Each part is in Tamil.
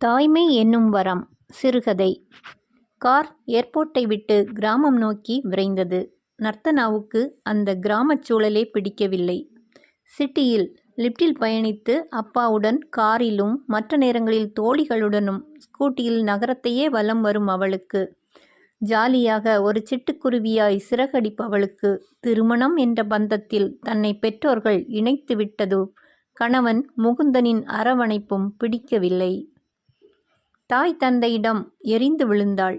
தாய்மை என்னும் வரம் சிறுகதை. கார் ஏர்போர்ட்டை விட்டு கிராமம் நோக்கி விரைந்தது. நர்த்தனாவுக்கு அந்த கிராமச் சூழலே பிடிக்கவில்லை. சிட்டியில் லிப்டில் பயணித்து அப்பாவுடன் காரிலும் மற்ற நேரங்களில் தோழிகளுடனும் ஸ்கூட்டியில் நகரத்தையே வலம் வரும் அவளுக்கு. ஜாலியாக ஒரு சிட்டுக்குருவியாய் சிறகடிப்பவளுக்கு திருமணம் என்ற பந்தத்தில் தன்னை பெற்றோர்கள் இணைத்து விட்டதோ கணவன் முகுந்தனின் அரவணைப்பும் பிடிக்கவில்லை. தாய் தந்தையிடம் எரிந்து விழுந்தாள்.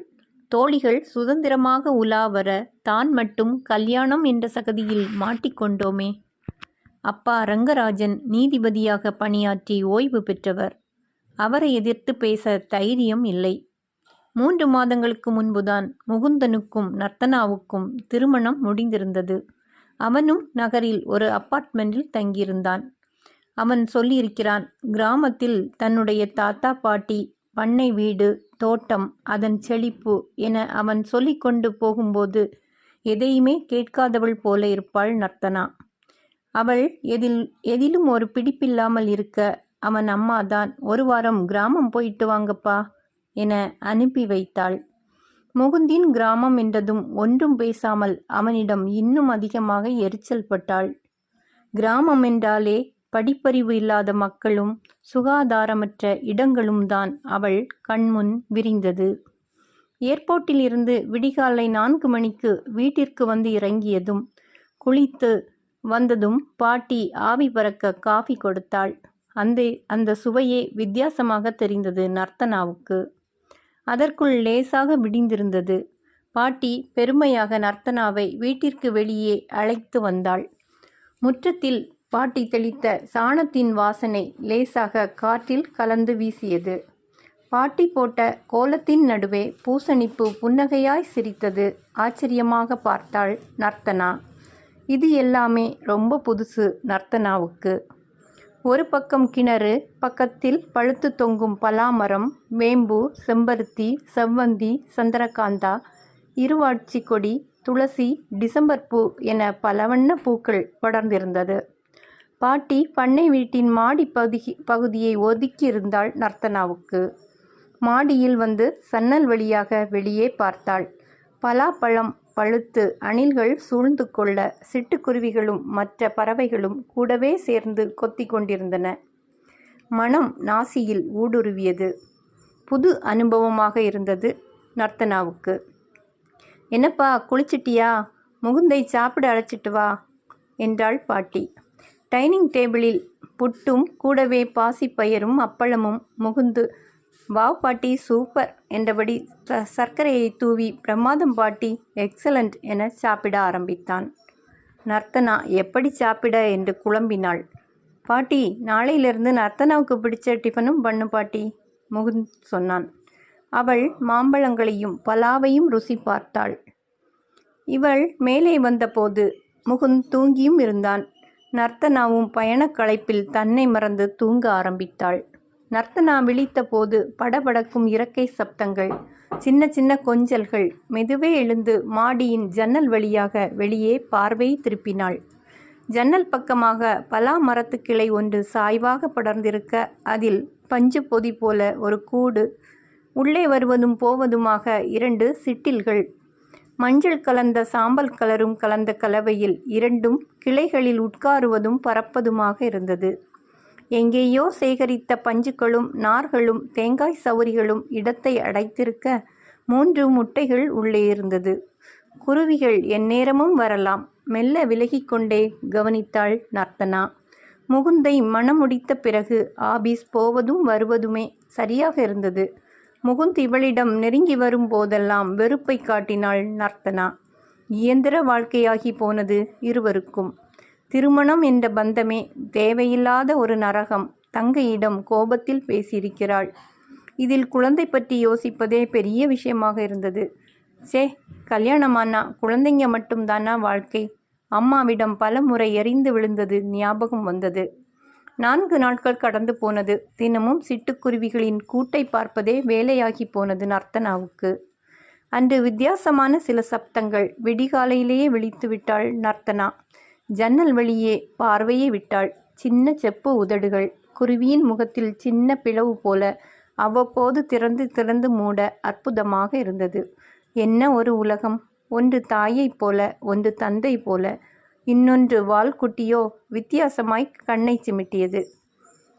தோழிகள் சுதந்திரமாக உலா வர தான் மட்டும் கல்யாணம் என்ற சகதியில் மாட்டிக்கொண்டோமே அப்பா ரங்கராஜன் நீதிபதியாக பணியாற்றி ஓய்வு பெற்றவர். அவரை எதிர்த்து பேச தைரியம் இல்லை. மூன்று மாதங்களுக்கு முன்புதான் முகுந்தனுக்கும் நர்த்தனாவுக்கும் திருமணம் முடிந்திருந்தது. அவனும் நகரில் ஒரு அப்பார்ட்மெண்டில் தங்கியிருந்தான். அவன் சொல்லியிருக்கிறான் கிராமத்தில் தன்னுடைய தாத்தா பாட்டி பண்ணை வீடு தோட்டம் அதன் செழிப்பு என அவன் சொல்லிக்கொண்டு போகும்போது எதையுமே கேட்காதவள் போல இருப்பாள் நர்த்தனா. அவள் எதில் எதிலும் ஒரு பிடிப்பில்லாமல் இருக்க அவன் அம்மாதான் ஒரு வாரம் கிராமம் போயிட்டு வாங்கப்பா என அனுப்பி வைத்தாள். முகுந்தின் கிராமம் என்றதும் ஒன்றும் பேசாமல் அவனிடம் இன்னும் அதிகமாக எரிச்சல் பட்டாள். கிராமம் என்றாலே படிப்பறிவு இல்லாத மக்களும் சுகாதாரமற்ற இடங்களும் தான் அவள் கண்முன் விரிந்தது. ஏர்போர்ட்டில் இருந்து விடிகாலை நான்கு மணிக்கு வீட்டிற்கு வந்து இறங்கியதும் குளித்து வந்ததும் பாட்டி ஆவி பறக்க காஃபி கொடுத்தாள். அந்த அந்த சுவையே வித்தியாசமாக தெரிந்தது நர்த்தனாவுக்கு. அதற்குள் லேசாக விடிந்திருந்தது. பாட்டி பெருமையாக நர்த்தனாவை வீட்டிற்கு வெளியே அழைத்து வந்தாள். முற்றத்தில் பாட்டி தெளித்த சாணத்தின் வாசனை லேசாக காற்றில் கலந்து வீசியது. பாட்டி போட்ட கோலத்தின் நடுவே பூசணிப்பு புன்னகையாய் சிரித்தது. ஆச்சரியமாக பார்த்தாள் நர்த்தனா. இது எல்லாமே ரொம்ப புதுசு நர்த்தனாவுக்கு. ஒரு பக்கம் கிணறு பக்கத்தில் பழுத்து தொங்கும் பலாமரம் வேம்பு செம்பருத்தி செவ்வந்தி சந்திரகாந்தா இருவாட்சி கொடி துளசி டிசம்பர் பூ என பலவண்ண பூக்கள் படர்ந்திருந்தது. பாட்டி பண்ணை வீட்டின் மாடி பகுதி பகுதியை ஒதுக்கியிருந்தாள் நர்த்தனாவுக்கு. மாடியில் வந்து சன்னல் வழியாக வெளியே பார்த்தாள். பலாப்பழம் பழுத்து அணில்கள் சூழ்ந்து கொள்ள சிட்டுக்குருவிகளும் மற்ற பறவைகளும் கூடவே சேர்ந்து கொத்தி கொண்டிருந்தன. மனம் நாசியில் ஊடுருவியது. புது அனுபவமாக இருந்தது நர்த்தனாவுக்கு. என்னப்பா குளிச்சிட்டியா? முகுந்தை சாப்பிட அழைச்சிட்டு வா என்றாள் பாட்டி. டைனிங் டேபிளில் புட்டும் கூடவே பாசிப்பயரும் அப்பளமும் முகுந்து வாவ் பாட்டி சூப்பர் என்றபடி ச சர்க்கரையை தூவி பிரமாதம் பாட்டி எக்ஸலண்ட் என சாப்பிட ஆரம்பித்தான். நர்த்தனா எப்படி சாப்பிட? என்று குழம்பினாள். பாட்டி நாளையிலிருந்து நர்த்தனாவுக்கு பிடிச்ச டிஃபனும் பண்ணு பாட்டி முகுந்த் சொன்னான். அவள் மாம்பழங்களையும் பலாவையும் ருசி பார்த்தாள். இவள் மேலே வந்தபோது முகுந்த் தூங்கியும் இருந்தான். நர்த்தனாவும் பயணக் களைப்பில் தன்னை மறந்து தூங்க ஆரம்பித்தாள். நர்த்தனா விழித்தபோது படபடக்கும் இறக்கை சப்தங்கள் சின்ன சின்ன கொஞ்சல்கள் மெதுவே எழுந்து மாடியின் ஜன்னல் வழியாக வெளியே பார்வை திருப்பினாள். ஜன்னல் பக்கமாக பலா மரத்து கிளை ஒன்று சாய்வாக படர்ந்திருக்க அதில் பஞ்சு பொதி போல ஒரு கூடு உள்ளே வருவதும் போவதுமாக இரண்டு சிட்டில்கள் மஞ்சள் கலந்த சாம்பல் கலரும் கலந்த கலவையில் இரண்டும் கிளைகளில் உட்காருவதும் பறப்பதுமாக இருந்தது. எங்கேயோ சேகரித்த பஞ்சுகளும் நார்களும் தேங்காய் சவுரிகளும் இடத்தை அடைத்திருக்க மூன்று முட்டைகள் உள்ளே இருந்தது. குருவிகள் எந்நேரமும் வரலாம். மெல்ல விலகிக்கொண்டே கவனித்தாள் நர்த்தனா. முகுந்தை மணமுடித்த பிறகு ஆபீஸ் போவதும் வருவதுமே சரியாக இருந்தது. முகுந்த் இவளிடம் நெருங்கி வரும் போதெல்லாம் வெறுப்பை காட்டினாள் நர்த்தனா. இயந்திர வாழ்க்கையாகி போனது இருவருக்கும். திருமணம் என்ற பந்தமே தேவையில்லாத ஒரு நரகம் தங்கையிடம் கோபத்தில் பேசியிருக்கிறாள். இதில் குழந்தை பற்றி யோசிப்பதே பெரிய விஷயமாக இருந்தது. சே கல்யாணமானா குழந்தைங்க மட்டும்தானா வாழ்க்கை? அம்மாவிடம் பல முறை எரிந்து விழுந்தது ஞாபகம் வந்தது. நான்கு நாட்கள் கடந்து போனது. தினமும் சிட்டுக்குருவிகளின் கூட்டை பார்ப்பதே வேலையாகி போனது நர்த்தனாவுக்கு. அன்று வித்தியாசமான சில சப்தங்கள் விடிகாலையிலேயே விழித்து விட்டாள் நர்த்தனா. ஜன்னல் வழியே பார்வையை விட்டாள். சின்ன செப்பு உதடுகள். குருவியின் முகத்தில் சின்ன பிளவு போல அவ்வப்போது திறந்து திறந்து மூட அற்புதமாக இருந்தது. என்ன ஒரு உலகம்? ஒன்று தாயைப் போல ஒன்று தந்தை போல. இன்னொன்று வால்குட்டியோ வித்தியாசமாய் கண்ணை சிமிட்டியது.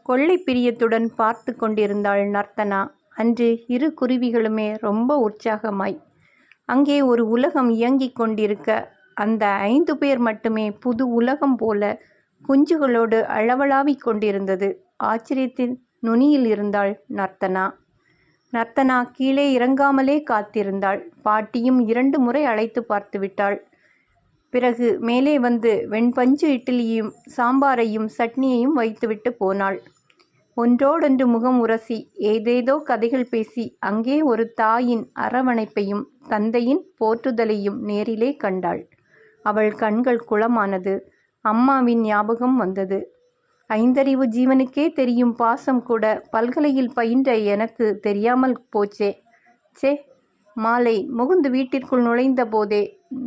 கொள்ளை பிரியத்துடன் பார்த்து கொண்டிருந்தாள் நர்த்தனா. அன்று இரு குருவிகளுமே ரொம்ப உற்சாகமாய். அங்கே ஒரு உலகம் இயங்கிக் கொண்டிருக்க அந்த ஐந்து பேர் மட்டுமே புது உலகம் போல குஞ்சுகளோடு அளவலாவிக் கொண்டிருந்தது. ஆச்சரியத்தின் நுனியில் இருந்தாள் நர்த்தனா. நர்த்தனா கீழே இறங்காமலே காத்திருந்தாள். பாட்டியும் இரண்டு முறை அழைத்து பார்த்து விட்டாள் பிறகு மேலே வந்து வெண்பஞ்சு இட்லியையும் சாம்பாரையும் சட்னியையும் வைத்துவிட்டு போனாள். ஒன்றோடொன்று முகம் உரசி ஏதேதோ கதைகள் பேசி அங்கே ஒரு தாயின் அரவணைப்பையும் தந்தையின் போற்றுதலையும் நேரிலே கண்டாள். அவள் கண்கள் குளமானது அம்மாவின் ஞாபகம் வந்தது. ஐந்தறிவு ஜீவனுக்கே தெரியும் பாசம் கூட பல்கலையில் பயின்ற எனக்கு தெரியாமல் போச்சே. சே மாலை முகுந்து வீட்டிற்குள் நுழைந்த போதே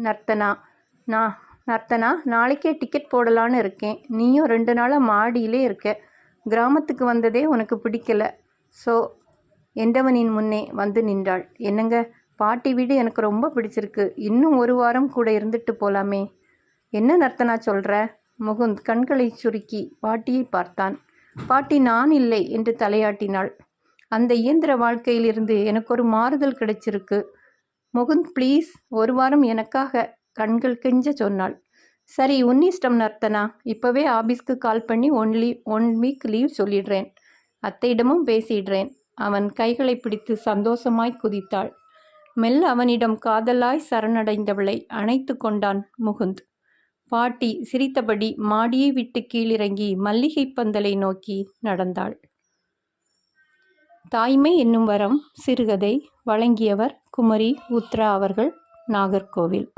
நர்த்தனா நான் நர்த்தனா நாளைக்கே டிக்கெட் போடலான்னு இருக்கேன். நீயும் ரெண்டு நாளாக மாடியிலே இருக்க. கிராமத்துக்கு வந்ததே உனக்கு பிடிக்கல. ஸோ எண்டவனின் முன்னே வந்து நின்றாள். என்னங்க? பாட்டி வீடு எனக்கு ரொம்ப பிடிச்சிருக்கு. இன்னும் ஒரு வாரம் கூட இருந்துட்டு போலாமே. என்ன நர்த்தனா சொல்கிற முகுந்த் கண்களை சுருக்கி பாட்டியை பார்த்தான். பாட்டி நான் இல்லை என்று தலையாட்டினாள். அந்த இயந்திர வாழ்க்கையிலிருந்து எனக்கு ஒரு மாறுதல் கிடைச்சிருக்கு. முகுந்த் ப்ளீஸ் ஒரு வாரம் எனக்காக கண்கள் கெஞ்ச சொன்னாள். சரி உன் இஷ்டம் நர்த்தனா இப்போவே ஆபீஸ்க்கு கால் பண்ணி ஒன்லி ஒன் வீக் லீவ் சொல்லிடுறேன். அத்தையிடமும் பேசிடுறேன். அவன் கைகளை பிடித்து சந்தோஷமாய் குதித்தாள். மெல்ல அவனிடம் காதலாய் சரணடைந்தவளை அணைத்து கொண்டான் முகுந்த். பாட்டி சிரித்தபடி மாடியை விட்டு கீழிறங்கி மல்லிகை பந்தலை நோக்கி நடந்தாள். தாய்மை என்னும் வரம் சிறுகதை வழங்கியவர் குமரி உத்ரா அவர்கள் நாகர்கோவில்.